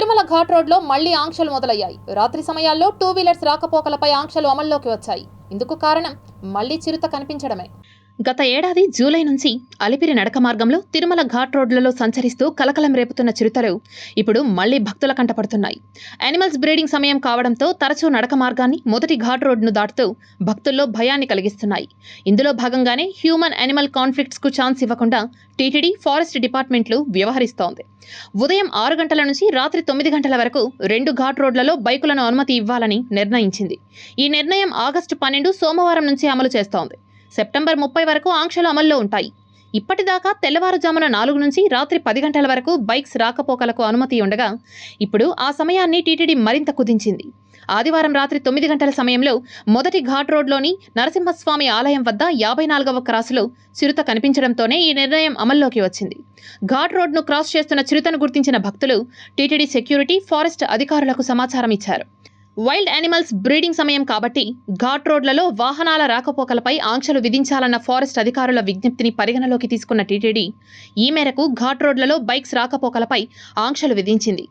తిరుమల ఘాట్ రోడ్లో మళ్ళీ ఆంక్షలు మొదలయ్యాయి. రాత్రి సమయాల్లో టూ వీలర్స్ రాకపోకలపై ఆంక్షలు అమల్లోకి వచ్చాయి. ఇందుకు కారణం మళ్ళీ చిరుత కనిపించడమే. గత ఏడాది జూలై నుంచి అలిపిరి నడక మార్గంలో తిరుమల ఘాట్ రోడ్లలో సంచరిస్తూ కలకలం రేపుతున్న చిరుతలు ఇప్పుడు మళ్ళీ భక్తుల కంటపడుతున్నాయి యానిమల్స్ బ్రీడింగ్ సమయం కావడంతో తరచూ నడక మార్గాన్ని మొదటి ఘాట్ రోడ్ను దాటుతూ భక్తుల్లో భయాన్ని కలిగిస్తున్నాయి. ఇందులో భాగంగానే హ్యూమన్ యానిమల్ కాన్ఫ్లిక్ట్స్కు ఛాన్స్ ఇవ్వకుండా టీటీడీ ఫారెస్ట్ డిపార్ట్మెంట్లు వ్యవహరిస్తోంది. ఉదయం ఆరు గంటల నుంచి రాత్రి తొమ్మిది గంటల వరకు రెండు ఘాట్ రోడ్లలో బైకులను అనుమతి ఇవ్వాలని నిర్ణయించింది. ఈ నిర్ణయం ఆగస్టు పన్నెండు సోమవారం నుంచి అమలు చేస్తోంది. సెప్టెంబర్ ముప్పై వరకు ఆంక్షలు అమల్లో ఉంటాయి. ఇప్పటిదాకా తెల్లవారుజామున నాలుగు నుంచి రాత్రి పది గంటల వరకు బైక్స్ రాకపోకలకు అనుమతి ఉండగా ఇప్పుడు ఆ సమయాన్ని టీటీడీ మరింత కుదించింది. ఆదివారం రాత్రి తొమ్మిది గంటల సమయంలో మొదటి ఘాట్ రోడ్లోని నరసింహస్వామి ఆలయం వద్ద యాభై నాలుగవ క్రాసులో చిరుత కనిపించడంతోనే ఈ నిర్ణయం అమల్లోకి వచ్చింది. ఘాట్ రోడ్ను క్రాస్ చేస్తున్న చిరుతను గుర్తించిన భక్తులు టీటీడీ సెక్యూరిటీ ఫారెస్ట్ అధికారులకు సమాచారం ఇచ్చారు వైల్డ్ యానిమల్స్ బ్రీడింగ్ సమయం కాబట్టి ఘాట్ రోడ్లలో వాహనాల రాకపోకలపై ఆంక్షలు విధించాలన్న ఫారెస్ట్ అధికారుల విజ్ఞప్తిని పరిగణలోకి తీసుకున్న టీటీడీ ఈ మేరకు ఘాట్ రోడ్లలో బైక్స్ రాకపోకలపై ఆంక్షలు విధించింది.